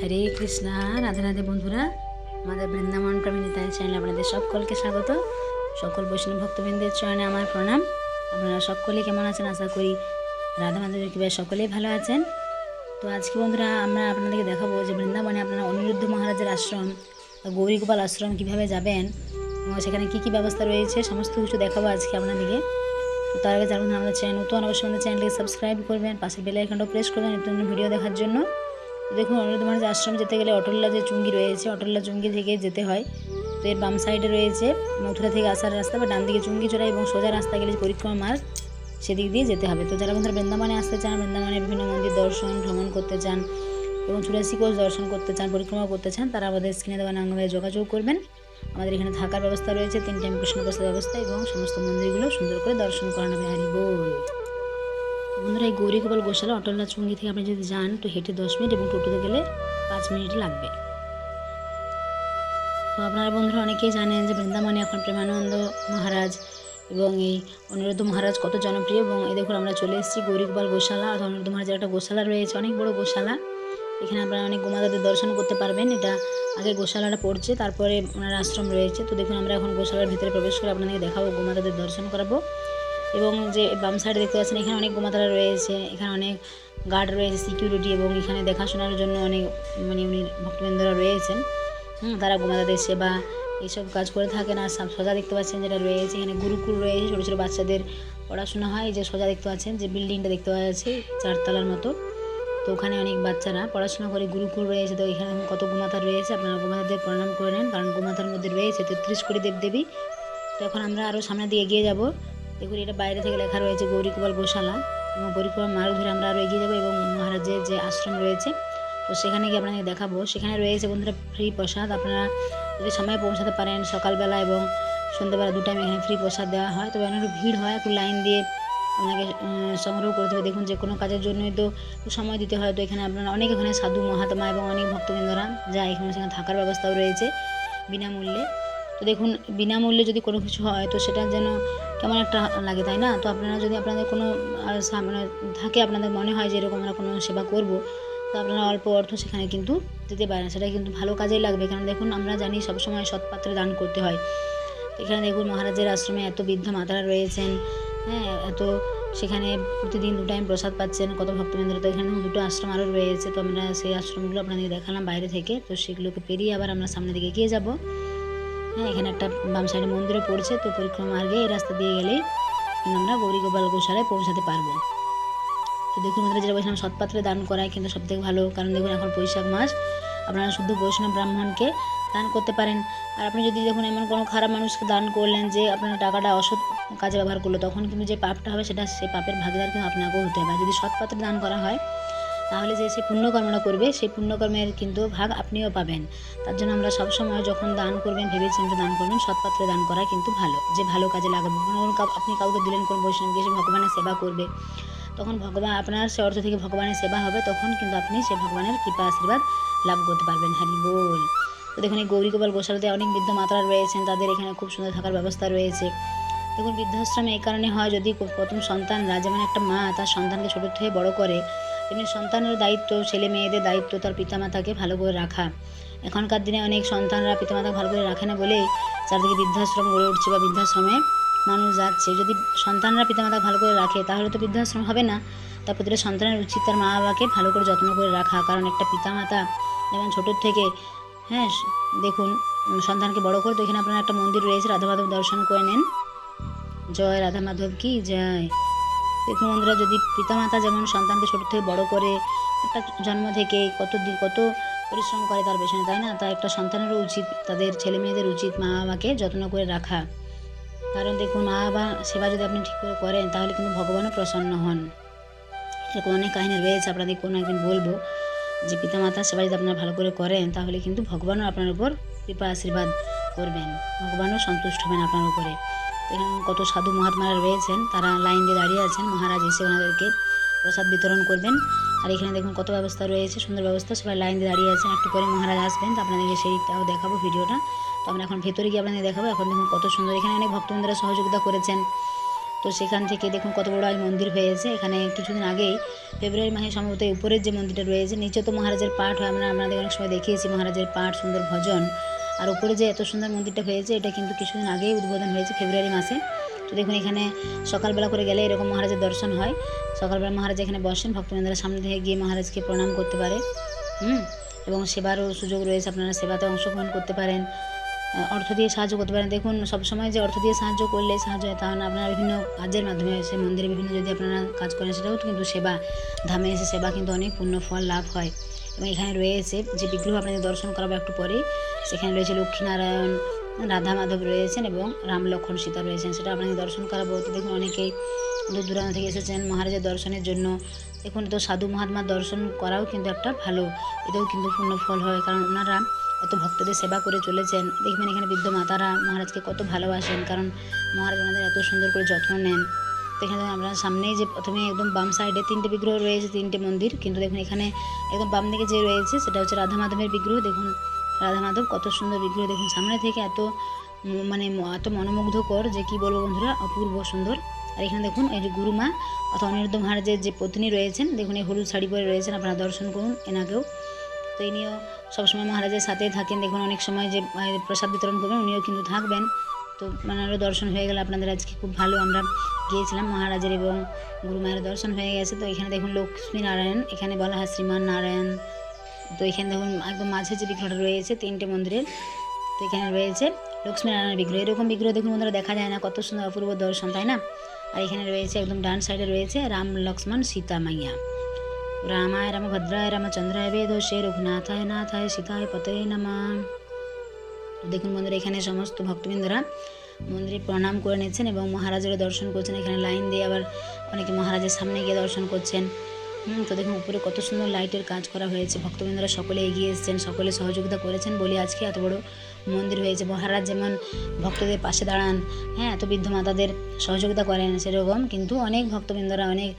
হরে কৃষ্ণা, রাধে রাধে বন্ধুরা। আমাদের বৃন্দাবন প্রেমিনিতায় চ্যানেলে আপনাদের সকলকে স্বাগত। সকল বৈষ্ণব ভক্তবৃন্দের চরণে আমার প্রণাম। আপনারা সকলেই কেমন আছেন? আশা করি রাধা মাধবের কৃপায় সকলেই ভালো আছেন। তো আজকে বন্ধুরা আমরা আপনাদেরকে দেখাবো যে বৃন্দাবনে আপনারা অনিরুদ্ধ মহারাজের আশ্রম গৌরীগোপাল আশ্রম কীভাবে যাবেন এবং সেখানে কী কী ব্যবস্থা রয়েছে, সমস্ত কিছু দেখাবো আজকে আপনাদেরকে। তার আগে যারা আমাদের চ্যানেল নতুন, অবশ্যই আমাদের চ্যানেলকে সাবস্ক্রাইব করবেন পাশে বেল আইকনটা প্রেস করবেন নতুন ভিডিও দেখার জন্য। দেখুন অনিরুদ্ধ মহারাজ আশ্রম যেতে গেলে অটল্লা যে চুঙ্গি রয়েছে অটল্লা চুঙ্গি থেকে যেতে হয়। তো এর বাম সাইডে রয়েছে মথুরা থেকে আসার রাস্তা বা ডান দিকে চুঙ্গি চড়া এবং সোজা রাস্তা গেলে পরিক্রমা মার্গ, সেদিক দিয়ে যেতে হবে। তো যারা বন্ধুরা বৃন্দাবনে আসতে চান, বৃন্দাবনে বিভিন্ন মন্দির দর্শন, ভ্রমণ করতে চান এবং চুরাশি কোষ দর্শন করতে চান পরিক্রমা করতে চান, তারা আমাদের স্ক্রিনে দেওয়া নাম্বারে যোগাযোগ করবেন। আমাদের এখানে থাকার ব্যবস্থা রয়েছে তিন টাইম কৃষ্ণ ব্যবস্থা এবং সমস্ত মন্দিরগুলো সুন্দর করে দর্শন করানো হবে। হারি বল। বন্ধুরা, এই গৌরীগোপাল গোশালা অটলনা চুঙ্গি থেকে আপনি যদি যান তো হেঁটে দশ মিনিট এবং টোটোতে গেলে পাঁচ মিনিট লাগবে। তো আপনারা বন্ধুরা অনেকেই জানেন যে বৃন্দাবনে এখন প্রেমানন্দ মহারাজ এবং এই অনিরুদ্ধ মহারাজ কত জনপ্রিয় এবং এই দেখুন আমরা চলে এসেছি গৌরীগোপাল গোশালা আর অনিরুদ্ধ মহারাজের একটা গোশালা রয়েছে, অনেক বড় গোশালা। এখানে আপনারা অনেক গোমাতাদের দর্শন করতে পারবেন। এটা আগে গোশালাটা পড়ছে, তারপরে ওনার আশ্রম রয়েছে। তো দেখুন আমরা এখন গোশালার ভিতরে প্রবেশ করে আপনাদেরকে দেখাবো গোমাতাদের দর্শন করাবো। এবং যে বাম সাইডে দেখতে পাচ্ছেন, এখানে অনেক গোমাতারা রয়েছে, এখানে অনেক গার্ড রয়েছে সিকিউরিটি এবং এখানে দেখাশোনার জন্য অনেক মানে উনি ভক্তবৃন্দরা রয়েছেন। হুম, তারা গোমাতাদের সেবা এইসব কাজ করে থাকেন। আর সোজা দেখতে পাচ্ছেন যেটা রয়েছে, এখানে গুরুকুল রয়েছে, ছোটো ছোটো বাচ্চাদের পড়াশোনা হয়। যে সোজা দেখতে পাচ্ছেন, যে বিল্ডিংটা দেখতে পাওয়া যাচ্ছে, চারতলার মতো। তো ওখানে অনেক বাচ্চারা পড়াশোনা করে গুরুকুল রয়েছে। তো এখানে কত গোমাতা রয়েছে, আপনারা গোমাতাদের প্রণাম করে নেন, কারণ গোমাতার মধ্যে রয়েছে তেত্রিশ কোটি দেবদেবী। তো এখন আমরা আরও সামনের দিকে এগিয়ে যাব। দেখুন এটা বাইরে থেকে লেখা রয়েছে গৌরীকুপাল গোশালা এবং পরিক্রমা মার্গ ধরে আমরা আরও এগিয়ে যাব এবং মহারাজের যে আশ্রম রয়েছে, তো সেখানে গিয়ে আপনাদের দেখাবো। সেখানে রয়েছে বন্ধুরা ফ্রি প্রসাদ, আপনারা যদি সময় পৌঁছাতে পারেন সকালবেলা এবং সন্ধ্যেবেলা দু টাইম এখানে ফ্রি প্রসাদ দেওয়া হয়। তবে অনেক ভিড় হয়, একটু লাইন দিয়ে আপনাকে সংগ্রহ করতে হবে দেখুন যে কোনো কাজের জন্যই তো সময় দিতে হয়। তো এখানে আপনারা অনেক এখানে সাধু মহাত্মা এবং অনেক ভক্তবৃন্দরা যায়। এখানে সেখানে থাকার ব্যবস্থাও রয়েছে বিনামূল্যে। তো দেখুন, বিনামূল্যে যদি কোনো কিছু হয়, তো সেটা যেন কেমন একটা লাগে, তাই না? তো আপনারা যদি আপনাদের কোনো সামনে থাকে আপনাদের মনে হয় যে এরকম আমরা কোনো সেবা করব, তো আপনারা অল্প অর্থ সেখানে কিন্তু দিতে পারেন। সেটা কিন্তু ভালো কাজেই লাগবে। কারণ দেখুন, আমরা জানি সবসময় সৎপাত্রে দান করতে হয়। তো এখানে দেখুন, মহারাজের আশ্রমে এত বৃদ্ধ মাতারা রয়েছেন হ্যাঁ এত সেখানে প্রতিদিন দু টাইম প্রসাদ পাচ্ছেন, কত ভক্তবৃন্দ। তো এখানে দুটো আশ্রম আরও রয়েছে। তো আমরা সেই আশ্রমগুলো আপনাদের দেখালাম বাইরে থেকে। তো সেগুলোকে পেরিয়ে আবার আমরা সামনের দিকে এগিয়ে যাব। হ্যাঁ এখানে একটা বাম সাইডে মন্দিরও পড়ছে, তো পরিক্রমা মার্গে এই রাস্তা দিয়ে গেলেই আমরা গৌরীগোপাল গোশালায় পৌঁছাতে পারব। তো দেখুন আমাদের যেটা বলছিলাম, সৎপাত্রে দান করায় কিন্তু সব থেকে ভালো। কারণ দেখুন, এখন বৈশাখ মাস, আপনারা শুদ্ধ বৈষ্ণব ব্রাহ্মণকে দান করতে পারেন। আর আপনি যদি দেখুন, এমন কোনো খারাপ মানুষকে দান করলেন যে আপনার টাকাটা অসৎ কাজে ব্যবহার করল, তখন কিন্তু যে পাপটা হবে, সেটা সেই পাপের ভাগিদার কিন্তু আপনাকেও হতে হবে। যদি সৎপাত্রে দান করা হয় তাহলে যে সে পুণ্যকর্মটা করবে, সেই পুণ্যকর্মের কিন্তু ভাগ আপনিও পাবেন। তার জন্য আমরা সবসময় যখন দান করবেন ভেবে চিন্তে দান করবেন, সৎপাত্রে দান করা কিন্তু ভালো। যে ভালো কাজে লাগাবে। কোনো কোনো কাউ- আপনি কাউকে দিলেন, কোন বৈষ্ণবকে সে ভগবানের সেবা করবে। তখন ভগবান, আপনার সে অর্থ থেকে ভগবানের সেবা হবে, তখন কিন্তু আপনি সে ভগবানের কৃপা, আশীর্বাদ লাভ করতে পারবেন। হ্যারি বল। তো দেখুন, এই গৌরীগোপাল গোশালাতে অনেক বৃদ্ধ মাতারা রয়েছেন, তাদের এখানে খুব সুন্দর থাকার ব্যবস্থা রয়েছে। দেখুন, বৃদ্ধাশ্রমে এই কারণে হয়, যদি প্রথম সন্তানরা যেমন একটা মা, তার সন্তানকে ছোটো থেকে বড় করে তেমনি সন্তানের দায়িত্ব, ছেলে মেয়েদের দায়িত্ব তার পিতামাতাকে ভালো করে রাখা। এখনকার দিনে অনেক সন্তানরা পিতামাতাকে ভালো করে রাখে না বলেই চারদিকে বৃদ্ধাশ্রম গড়ে উঠছে বা বৃদ্ধাশ্রমে মানুষ যাচ্ছে। যদি সন্তানরা পিতামাতা ভালো করে রাখে, তাহলে তো বৃদ্ধাশ্রম হবে না। তার প্রতিটা সন্তানের উচিত তার মা বাবাকে ভালো করে যত্ন করে রাখা। কারণ একটা পিতামাতা যেমন ছোটোর থেকে হ্যাঁ দেখুন, সন্তানকে বড় করে তো এখানে আপনার একটা মন্দির রয়েছে, রাধা মাধব দর্শন করে নেন। জয় রাধা মাধব কি জয়। দেখুন বন্ধুরা যদি পিতামাতা যেমন সন্তানকে ছোটো থেকে বড় করে একটা জন্ম থেকে কত দিন, কত পরিশ্রম করে তার পেছনে, তাই না? তাই একটা সন্তানেরও উচিত, তাদের ছেলে মেয়েদের উচিত মা বাবাকে যত্ন করে রাখা। কারণ দেখুন, মা বাবা সেবা যদি আপনি ঠিক করে করেন, তাহলে কিন্তু ভগবানও প্রসন্ন হন। এরকম অনেক কাহিনী রয়েছে আপনাদের কোনো একদিন বলব যে পিতামাতার সেবা যদি আপনারা ভালো করে করেন, তাহলে কিন্তু ভগবানও আপনার উপর কৃপা আশীর্বাদ করবেন। ভগবানও সন্তুষ্ট হবেন আপনার উপরে। তো কত সাধু মহাত্মারা রয়েছেন, তারা লাইন দিয়ে দাঁড়িয়ে আছেন। মহারাজ এসে ওনাদেরকে প্রসাদ বিতরণ করবেন। আর এখানে দেখুন কত ব্যবস্থা রয়েছে, সুন্দর ব্যবস্থা, সবাই লাইন দিয়ে দাঁড়িয়ে আছেন। একটু পরে মহারাজ আসবেন, তো আপনাদেরকে সেইটাও দেখাবো ভিডিওটা। তো আমরা এখন ভেতরে গিয়ে আপনাদের দেখাবো, এখন দেখুন কত সুন্দর, এখানে অনেক ভক্তবৃন্দরা সহযোগিতা করেছেন। তো সেখান থেকে দেখুন কত বড় আজ মন্দির হয়েছে। এখানে কিছুদিন আগেই ফেব্রুয়ারি মাসে সম্ভবত উপরের যে মন্দিরটা রয়েছে, নিচে তো মহারাজের পাঠ হয়, আমরা আপনাদের অনেক সময় দেখিয়েছি মহারাজের পাঠ, সুন্দর ভজন। আর উপরে যে এত সুন্দর মন্দিরটা হয়েছে, এটা কিন্তু কিছুদিন আগেই উদ্বোধন হয়েছে ফেব্রুয়ারি মাসে। তো দেখুন, এখানে সকালবেলা করে গেলে এরকম মহারাজের দর্শন হয়। সকালবেলা মহারাজ এখানে বসেন, ভক্তবৃন্দরা সামনে থেকে গিয়ে মহারাজকে প্রণাম করতে পারে। হুম? এবং সেবারও সুযোগ রয়েছে, আপনারা সেবাতে অংশগ্রহণ করতে পারেন। অর্থ দিয়ে সাহায্য করতে পারেন। দেখুন, সবসময় যে অর্থ দিয়ে সাহায্য করলে সাহায্য হয় তাহলে আপনারা বিভিন্ন কাজের মাধ্যমে সে মন্দিরে বিভিন্ন যদি আপনারা কাজ করেন, সেটাও কিন্তু সেবা, ধামে এসে সেবা কিন্তু অনেক পূর্ণ ফল লাভ হয়। এবং এখানে রয়েছে যে বিগ্রহ আপনাদের দর্শন করাবো একটু পরে সেখানে রয়েছে লক্ষ্মীনারায়ণ, রাধা মাধব রয়েছেন এবং রাম লক্ষণ সীতা রয়েছেন। সেটা আপনাদের দর্শন করাবো। তো দেখুন অনেকেই দূর দূরান্ত থেকে এসেছেন মহারাজের দর্শনের জন্য। দেখুন তো সাধু মহাত্মার দর্শন করাও কিন্তু একটা ভালো। এটাও কিন্তু পূর্ণ ফল হয়, কারণ ওনারা এত ভক্তদের সেবা করে চলেছেন। দেখবেন এখানে বৃদ্ধ মাতারা মহারাজকে কত ভালোবাসেন, কারণ মহারাজ ওনাদের এত সুন্দর করে যত্ন নেন। তো এখানে আমরা সামনেই যে প্রথমে একদম বাম সাইডে তিনটে বিগ্রহ রয়েছে, তিনটে মন্দির। কিন্তু দেখুন এখানে একদম বাম দিকে যে রয়েছে সেটা হচ্ছে রাধা মাধবের বিগ্রহ। দেখুন রাধা মাধব কত সুন্দর বিগ্রহ। দেখুন সামনে থেকে এত মানে এত মনোমুগ্ধকর যে কি বলব বন্ধুরা, অপূর্ব সুন্দর। আর এখানে দেখুন এই যে গুরুমা অথবা অনিরুদ্ধ মহারাজের যে পত্নী রয়েছেন, দেখুন এই হলুদ শাড়ি পরে রয়েছেন, আপনারা দর্শন করুন এনাকেও। তো ইনিও সবসময় মহারাজের সাথে থাকেন। দেখুন অনেক সময় যে প্রসাদ বিতরণ করবেন, উনিও কিন্তু থাকবেন। তো ওনারও দর্শন হয়ে গেল। আপনাদের আজকে খুব ভালো আমরা গিয়েছিলাম মহারাজের এবং গুরুমায়ের দর্শন হয়ে গেছে। তো এখানে দেখুন লক্ষ্মী নারায়ণ, এখানে বলা হয় শ্রীমান নারায়ণ। তো এখানে দেখুন একদম মাঝে যে বিগ্রহটা রয়েছে, তিনটে মন্দিরের, তো এখানে রয়েছে লক্ষ্মী নারায়ণের বিগ্রহ। এরকম বিগ্রহ দেখুন বন্ধুরা, দেখা যায় না। কত সুন্দর অপূর্ব দর্শন, তাই না? আর এখানে রয়েছে একদম ডান সাইডে রয়েছে রাম লক্ষ্মণ সীতা মাইয়া। রামায় রামভদ্রায় রামচন্দ্রায় বেদোষে রঘুনাথায় নাথায় সীতায় পতয়ে নমা। দেখুন বন্ধুরা এখানে সমস্ত ভক্তবৃন্দরা মন্দিরে প্রণাম করে নিচ্ছেন এবং মহারাজেরও দর্শন করছেন। এখানে লাইন দিয়ে আবার অনেকে মহারাজের সামনে গিয়ে দর্শন করছেন। তো দেখুন উপরে কত সুন্দর লাইটের কাজ করা হয়েছে। ভক্তবৃন্দরা সকলে এগিয়ে এসেছেন, সকলে সহযোগিতা করেছেন বলে আজকে এত বড় মন্দির হয়েছে। মহারাজ যেমন ভক্তদের পাশে দাঁড়ান হ্যাঁ এত বৃদ্ধ মাতাদের সহযোগিতা করেন সেরকম, কিন্তু অনেক ভক্তবৃন্দরা, অনেক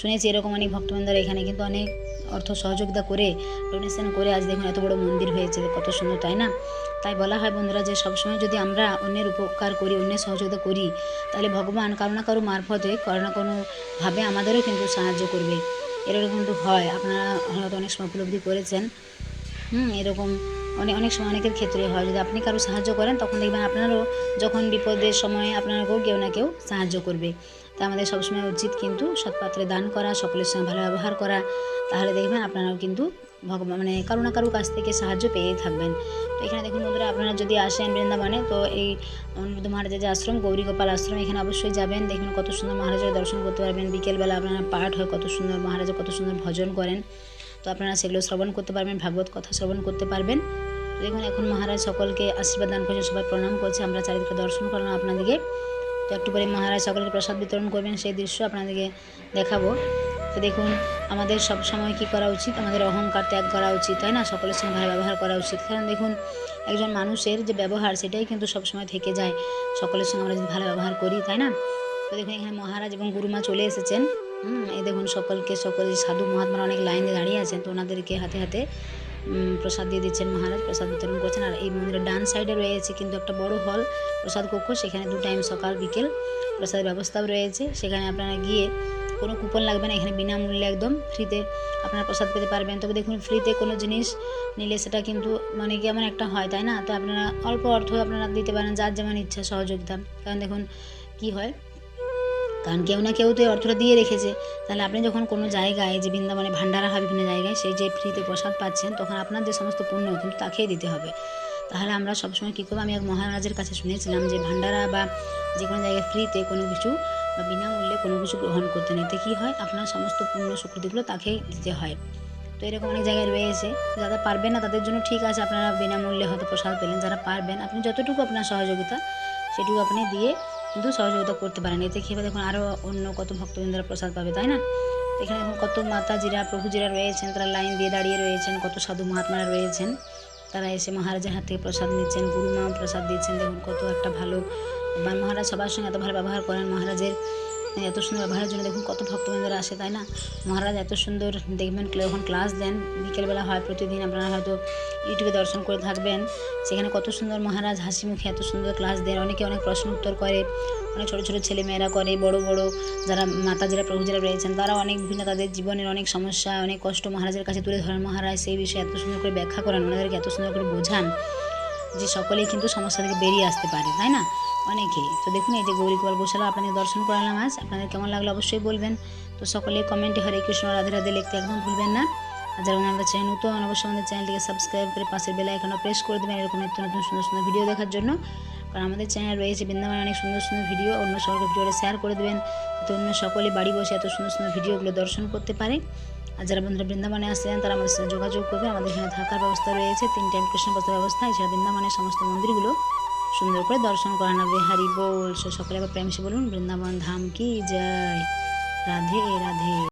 শুনেছি এরকম অনেক ভক্তবৃন্দরা এখানে, কিন্তু অনেক অর্থ সহযোগিতা করে, ডোনেশন করে আজ দেখুন এত বড় মন্দির হয়েছে। কত সুন্দর, তাই না? তাই বলা হয় বন্ধুরা যে সবসময় যদি আমরা অন্যের উপকার করি, অন্যের সহযোগিতা করি, তাহলে ভগবান কারও না কারও মারফতে কারও না কোনোভাবে আমাদেরও কিন্তু সাহায্য করবে। এরকম কিন্তু হয়। আপনারা হয়তো অনেক সময় উপলব্ধি করেছেন। হুম, এরকম অনেক অনেক সময় অনেকের ক্ষেত্রে হয়। যদি আপনি কারও সাহায্য করেন, তখন দেখবেন আপনারও যখন বিপদের সময় আপনাকেও কেউ না কেউ সাহায্য করবে। তাই আমাদের সবসময় উচিত কিন্তু সৎপাত্রে দান করা, সকলের সঙ্গে ভালো ব্যবহার করা। তাহলে দেখবেন আপনারাও কিন্তু ভগবান মানে কারও না কারও কাছ থেকে সাহায্য পেয়েই থাকবেন। তো এখানে দেখুন বন্ধুরা, আপনারা যদি আসেন বৃন্দাবনে, তো এই অনুরুদ্ধ মহারাজের যে আশ্রম গৌরী গোপাল আশ্রম, এখানে অবশ্যই যাবেন। দেখবেন কত সুন্দর মহারাজের দর্শন করতে পারবেন। বিকেলবেলা আপনারা পাঠ হয়, কত সুন্দর মহারাজা কত সুন্দর ভজন করেন। তো আপনারা সেগুলো শ্রবণ করতে পারবেন, ভাগবত কথা শ্রবণ করতে পারবেন। দেখুন, এখন মহারাজ সকলকে আশীর্বাদ দান করছে সবাই প্রণাম করছে। আমরা চারিদিকে দর্শন করলাম আপনাদেরকে। তো একটু পরে মহারাজ সকলকে প্রসাদ বিতরণ করবেন, সেই দৃশ্য আপনাদেরকে দেখাবো। তো দেখুন, আমাদের সব সময় কী করা উচিত? আমাদের অহংকার ত্যাগ করা উচিত, তাই না? সকলের সঙ্গে ভালো ব্যবহার করা উচিত। কারণ দেখুন, একজন মানুষের যে ব্যবহার, সেটাই কিন্তু সবসময় থেকে যায়। সকলের সঙ্গে আমরা যদি ভালো ব্যবহার করি, তাই না? তো দেখুন, এখানে মহারাজ এবং গুরুমা চলে এসেছেন। হুম, এই দেখুন, সকলকে, সকল সাধু মহাত্মারা অনেক লাইন দাঁড়িয়ে আছেন। তো ওনাদেরকে হাতে হাতে প্রসাদ দিয়ে দিচ্ছেন মহারাজ, প্রসাদ বিতরণ করছেন। আর এই মন্দিরের ডান সাইডে রয়েছে কিন্তু একটা বড় হল, প্রসাদ কক্ষ। সেখানে দু টাইম সকাল, বিকেল প্রসাদের ব্যবস্থাও রয়েছে। সেখানে আপনারা গিয়ে কোনো কুপন লাগবে না, এখানে বিনামূল্যে একদম ফ্রিতে আপনারা প্রসাদ পেতে পারবেন। তবে দেখুন ফ্রিতে কোনো জিনিস নিলে সেটা কিন্তু মানে কেমন একটা হয়, তাই না? তো আপনারা অল্প অর্থ আপনারা দিতে পারেন যার যেমন ইচ্ছা, সহযোগিতা। কারণ দেখুন, কি হয়? কারণ কেউ না কেউ তো অর্থটা দিয়ে রেখেছে। তাহলে আপনি যখন কোনো জায়গায় যে বৃন্দাবনে ভান্ডারা হয় বিভিন্ন জায়গায়, সেই যে ফ্রিতে প্রসাদ পাচ্ছেন, তখন আপনার যে সমস্ত পুণ্য কিন্তু তাকেই দিতে হবে। তাহলে আমরা সবসময় কী করব? আমি এক মহারাজের কাছে শুনেছিলাম যে ভান্ডারা বা যে কোনো জায়গায় ফ্রিতে কোনো কিছু বা বিনামূল্যে কোনো কিছু গ্রহণ করতে নিতে কী হয়? আপনার সমস্ত পুণ্য সুকৃতিগুলো তাকেই দিতে হয়। তো এরকম অনেক জায়গায় রয়েছে। যারা পারবেন না, তাদের জন্য ঠিক আছে, আপনারা বিনামূল্যে হয়তো প্রসাদ পেলেন। যারা পারবেন আপনি যতটুকু আপনার সহযোগিতা, সেটুকু আপনি দিয়ে কিন্তু সহযোগিতা করতে পারেন। এতে কী হবে? দেখুন আরও অন্য কত ভক্তবৃন্দরা প্রসাদ পাবে, তাই না? এখানে এখন কত মাতাজিরা প্রভুজিরা রয়েছেন, তারা লাইন দিয়ে দাঁড়িয়ে রয়েছেন, কত সাধু মহাত্মারা রয়েছেন। তারা এসে মহারাজের হাত থেকে প্রসাদ নিচ্ছেন গুরুমাও প্রসাদ দিচ্ছেন। দেখুন, কত একটা ভালো বা মহারাজ সবার সঙ্গে এত ভালো ব্যবহার করেন, মহারাজের এত সুন্দর ব্যবহারের জন্য দেখুন কত ভক্তবৃন্দরা আসে, তাই না? মহারাজ এত সুন্দর দেখবেন যখন ক্লাস দেন, বিকেলবেলা হয় প্রতিদিন, আপনারা হয়তো ইউটিউবে দর্শন করে থাকবেন, সেখানে কত সুন্দর মহারাজ হাসি মুখে এত সুন্দর ক্লাস দেন। অনেকে অনেক প্রশ্ন উত্তর করে, অনেক ছোটো ছোটো ছেলেমেয়েরা করে, বড় বড় যারা মাতাজিরা প্রভুজিরা রয়েছেন, তারা অনেক বিভিন্ন তাদের জীবনের অনেক সমস্যা, অনেক কষ্ট মহারাজের কাছে তুলে ধরেন। মহারাজ সেই বিষয়ে এত সুন্দর করে ব্যাখ্যা করেন, ওনাদেরকে এত সুন্দর করে বোঝান, যে সকলেই কিন্তু সমস্যা থেকে বেরিয়ে আসতে পারে, তাই না? অনেকেই তো দেখুন, এই যে গৌরীকুমার গোশালা, আপনাদের দর্শন করালাম আজ। আপনাদের কেমন লাগল অবশ্যই বলবেন। তো সকলে কমেন্টে হরে কৃষ্ণ, রাধে রাধে লিখতে একদম ভুলবেন না। আর যারা আমাদের চ্যানেল নতুন, অবশ্যই আমাদের চ্যানেলটিকে সাবস্ক্রাইব করে পাশের বেলা এখানে প্রেস করে দেবেন এরকম নিত্য নতুন সুন্দর সুন্দর ভিডিও দেখার জন্য। কারণ আমাদের চ্যানেল রয়েছে বৃন্দাবনে অনেক সুন্দর সুন্দর ভিডিও অন্য সকলকে ভিডিওটা শেয়ার করে দেবেন। যাতে অন্য সকলে বাড়ি বসে এত সুন্দর সুন্দর ভিডিওগুলো দর্শন করতে পারে। আর যারা বন্ধুরা বৃন্দাবনে আসছেন, তারা আমাদের সাথে যোগাযোগ করবে আমাদের এখানে থাকার ব্যবস্থা রয়েছে। তিন টাইম কৃষ্ণ ব্যবস্থা, এছাড়া বৃন্দাবনের সমস্ত মন্দিরগুলো। সুন্দর করে দর্শন করানো হবে হারি বল সকলে আবার প্রেমসে বলুন, বৃন্দাবন ধাম কি যায় রাধে রাধে।